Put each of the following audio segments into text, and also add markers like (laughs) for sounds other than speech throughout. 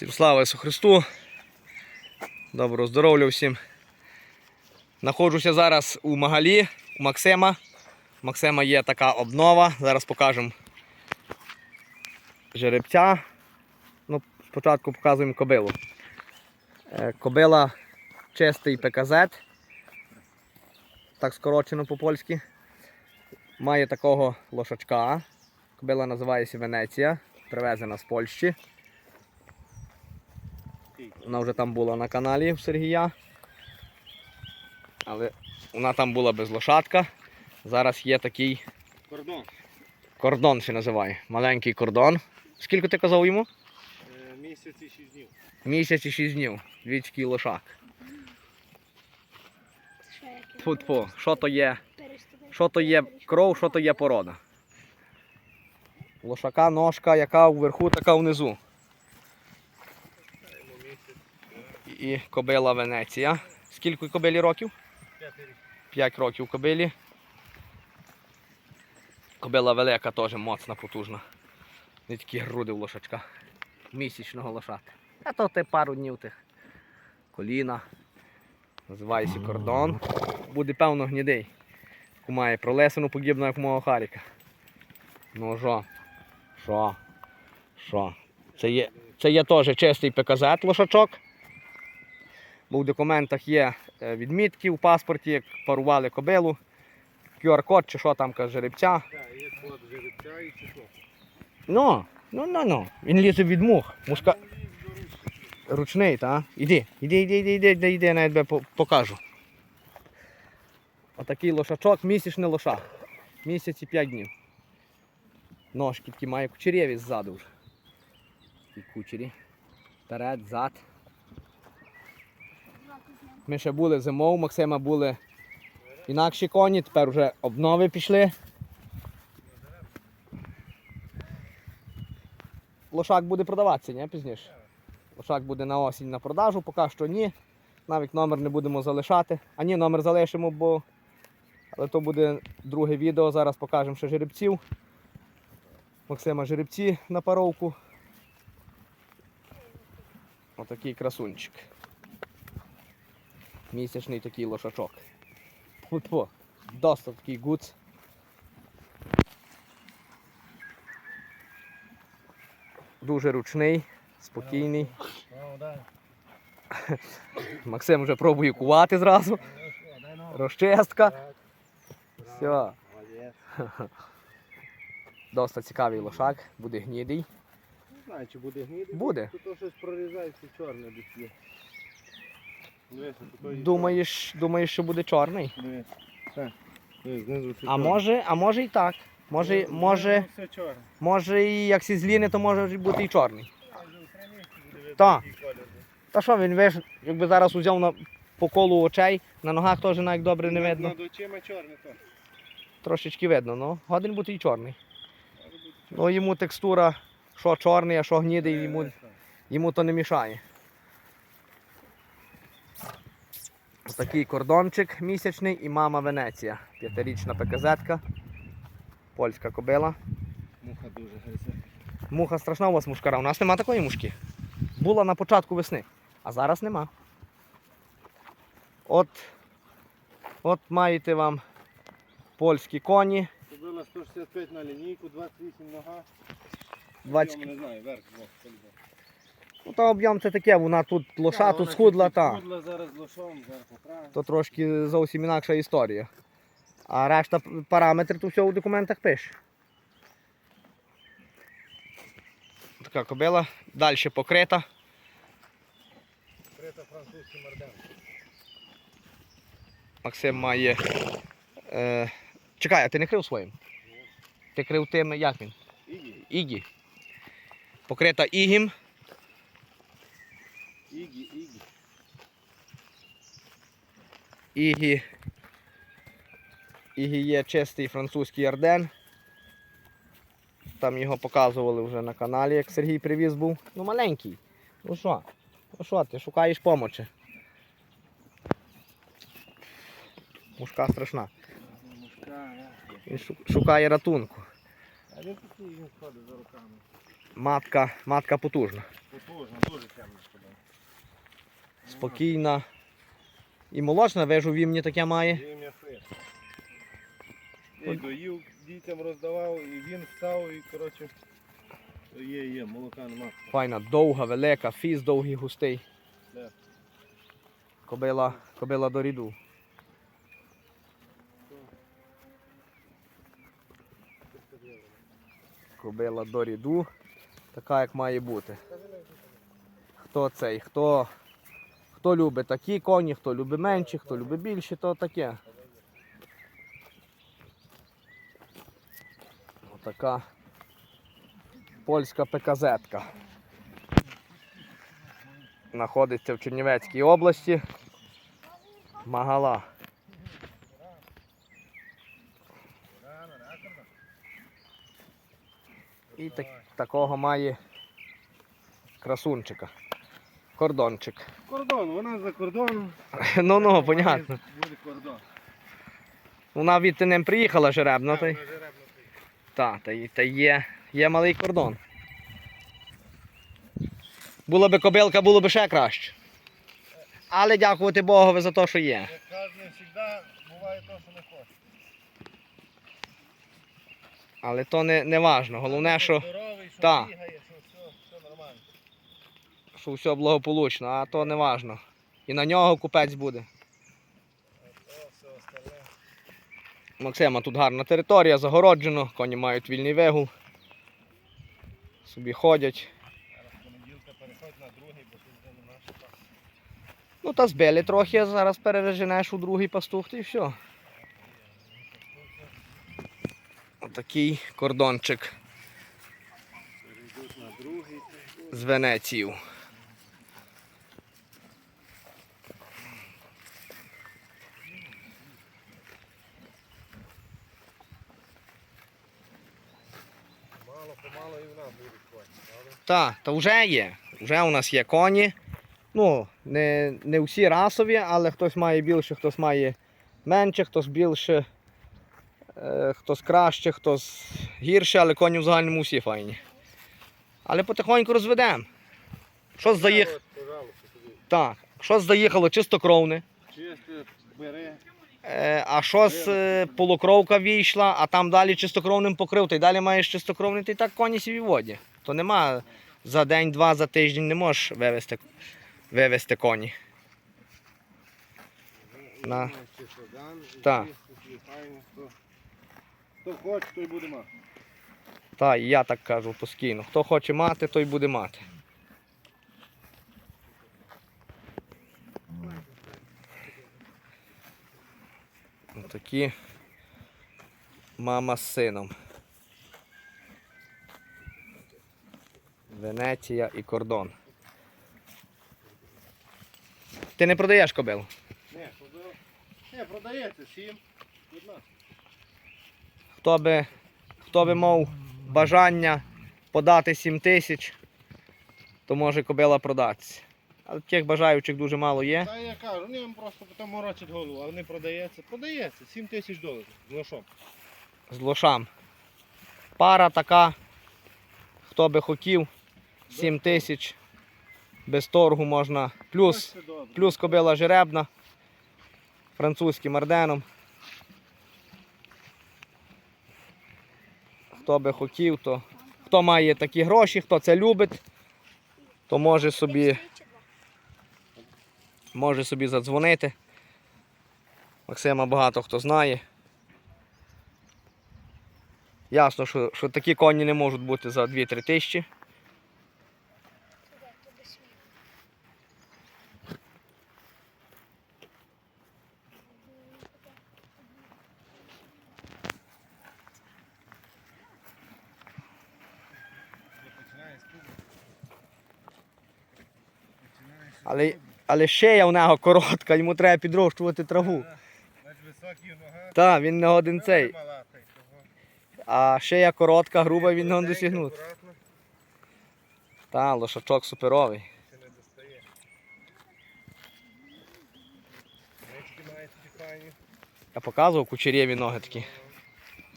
Всім слава Ісусу Христу. Доброго здоров'я всім. Знаходжуся зараз у Магалі у Максима. У Максима є така обнова. Зараз покажемо жеребця. Ну, спочатку показуємо кобилу. Е, Кобила чистий ПКЗ. Так скорочено по-польськи. Має такого лошачка. Кобила називається Венеція. Привезена з Польщі. Вона вже там була на каналі в Сергія. Але вона там була без лошадка. Зараз є такий Кордон. кордон, ще називає. Маленький кордон. Скільки ти казав йому? Е, Місяць і 6 днів. Місяць і шість днів. Двічки лошак. Тьфу-тьфу. Що то є? Що то є кров, що то є порода? Лошака ножка, яка вверху, така внизу. І кобила Венеція. Скільки кобилі років? 5 років кобилі. Кобила велика теж моцна, потужна. Не такі груди в лошачка. Місячного лошати. А то ти пару днів тих. Коліна. Називається кордон. Буде певно гнідий. Має пролесену подібно, як мого Харіка. Ну що? Що? Що? Це є, це є теж чистий ПКЗ лошачок. Бо в документах є е, відмітки в паспорті, як парували кобилу, QR-код чи що там каже жеребця. Так, є код жеребця і число. Ну, ну, ну, ну. Він лізе від мух. Мушка ручний, та? Іди, іди, іди, іди, іди, іди, іди, я тебе покажу. Отакий лошачок, місячний лошак. Місяць і 5 днів. Ножки такі має кучерєві ззаду вже. І кучері. Вперед, зад. Ми ще були зимов, у Максима були інакші коні, тепер вже обнови пішли. Лошак буде продаватися, ні, пізніше. Лошак буде на осінь на продажу, поки що ні. Навіть номер не будемо залишати. А ні, номер залишимо, бо. Але то буде друге відео. Зараз покажемо ще жеребців. Максима жеребці на паровку. Отакий красунчик. Місячний такий лошачок. Тьфу-тьфу. Досить такий гуц. Дуже ручний, спокійний. (laughs) Максим вже пробує кувати зразу. Розчистка. Все. (laughs) Досить цікавий лошак, буде гнідий. Не знаю, чи буде гнити. Буде. Тут щось прорізається чорне десь є. Дивися, тут то є Думаєш, думаєш, що буде чорний? А може, а може і так. Може, може, може і як сі зліни, то може бути і чорний. Та. Та що він виш, якби зараз узяв на по колу очей, на ногах теж навіть добре не видно. Над очима чорне то. Трошечки видно, ну. Годин бути і чорний. Ну йому текстура, що чорний, а що гнідий, йому, Е, йому то не мішає. Такий кордончик місячний і мама Венеція. П'ятирічна ПКЗ-ка. Польська кобила. Муха дуже гризе. Муха страшна у вас мушкара. У нас нема такої мушки. Була на початку весни, а зараз нема. От, от маєте вам польські коні. Кобила 165 на лінійку, 28 нога. 20... Я не знаю, верх двох. Ну, та об'єм це таке, вона тут лоша, тут вона схудла, та. Схудла зараз лошом, правильно. То трошки зовсім інакша історія. А решта параметри то все у документах пише. Така кобила. Далі покрита. Крита французький морден. Максим має. Е... Чекай, а ти не крив своїм? Ти крив тим, як він? Ігі, Ігі. Покрита ігім. Ігі, ігі. Ігі. Ігі є чистий французький орден. Там його показували вже на каналі, як Сергій привіз був. Ну маленький. Ну що? Ну що, ти шукаєш помочі? Мушка страшна. Мушка, Він шукає ратунку. А він такий він ходить за руками. Матка, матка потужна. Потужно. чорна, дуже темна. Спокійна. І молочна, вижу, вімні таке має. Я й доїв, дітям роздавав, і він став, і коротше. Є, є, молока нема. Файна, довга, велика, фіз довгий, густий. Да. Кобила, кобила до ріду. Кобила до ріду. Така як має бути. Хто цей, хто, хто любить такі коні, хто любить менші, хто любить більші, то таке. Отака польська ПКЗ-ка. Знаходиться в Чернівецькій області. Магала. І так, такого має красунчика. Кордончик. Кордон, вона за кордоном. Ну ну, понятно. Буде кордон. Вона від ним приїхала жеребно, та, й- вона жеребна приїхала. та, та, та є, є малий кордон. Була би кобилка, було б ще краще. Але дякувати Богові за те, що є. Як кажуть, завжди буває те, що не хоче. Але то не, не важно. Головне, що, Здоровий, що бігає, що все, все нормально. Що все благополучно, а то не важно. І на нього купець буде. Максима тут гарна територія, загороджено, коні мають вільний вигул. Собі ходять. Ну та збили трохи, зараз переженеш у другий пастух і все. Отакий кордончик з Венецію. Помало і в нас будуть коні, правда? Так, та вже є. Вже у нас є коні. Ну, не, не всі расові, але хтось має більше, хтось має менше, хтось більше, е, хтось краще, хтось гірше, але коні в загальному всі файні. Але потихоньку розведемо. Що заїх... Так, що заїхало чистокровне, Чисто бери. Е, а щось е, полукровка війшла, а там далі чистокровним покрив, й далі маєш чистокровний, ти так коні сіві воді. То нема за день, два, за тиждень не можеш вивезти, вивезти коні. На. Та. Хто хоче, той буде мати. Та, я так кажу постійно. Хто хоче мати, той буде мати. Такі мама з сином. Венеція і кордон. Ти не продаєш кобилу? Ні, кобила. Ні, продається, сім. Хто би, хто би мав бажання подати 7 тисяч, то може кобила продатися. Але таких бажаючих дуже мало є. Та я кажу, ні, їм просто там морочать голову, а вони продається. Продається, 7 тисяч доларів. з лошом. з лошам. Пара така, хто би хотів, 7 тисяч. Без торгу можна. Плюс, плюс кобила жеребна, французьким орденом. Хто би хотів, то хто має такі гроші, хто це любить, то може собі, може собі задзвонити. Максима багато хто знає. Ясно, що, що такі коні не можуть бути за 2-3 тисячі. Але. Але шия у нього коротка, йому треба підрощувати траву. Бач. Так, він не один цей. А шия коротка, груба, він не досягнути. Та, лошачок суперовий. Я показував кучерєві ноги такі.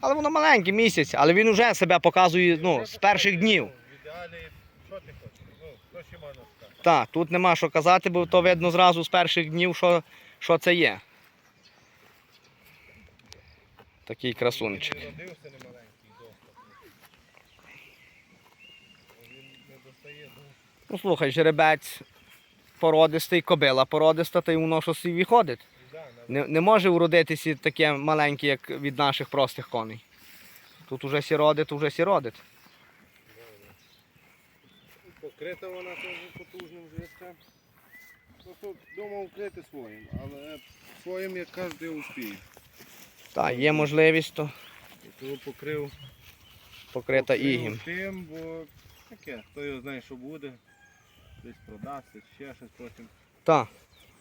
Але воно маленький місяць, але він вже себе показує ну, з перших днів. Хочеш? Ну, ще можна сказати? Так, тут нема що казати, бо то видно зразу з перших днів, що, що це є. Такий красунчик. Він родився не маленький доступ. Він не достає до Ну слухай, жеребець породистий, кобила породиста, та й воно щось і виходить. Не, не може уродитися таке маленьке, як від наших простих коней. Тут уже сіродить, уже сіродить. Покрита вона теж потужним. Ну тут думав вкрити своїм, але своїм як кожен успіє. Так, є можливість, то І того покрив, покрита покрив ігім. тим, бо таке, хто його знає, що буде. Десь продасться, ще щось потім. Так,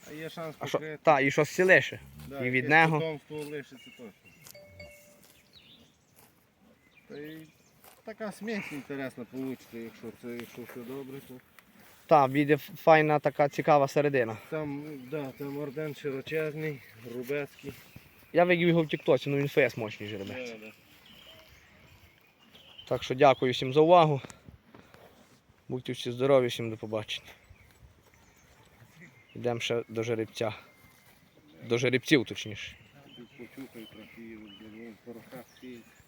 А є шанс а що, покрити. та, і щось сілише. Да, і від якесь нього. Потомство лишиться точно. Та й така смесь інтересна вийде, якщо це, якщо все добре, то Так, буде файна така цікава середина. там, да, там орден широчезний, грубецький. Я видів його в Тіктоці, ну він фес мощний жеребець. Да, да. Так що дякую всім за увагу. Будьте всі здорові, всім до побачення. Йдемо ще до жеребця. До жеребців, точніше. Тут почухай трохи, ну, пороха всі.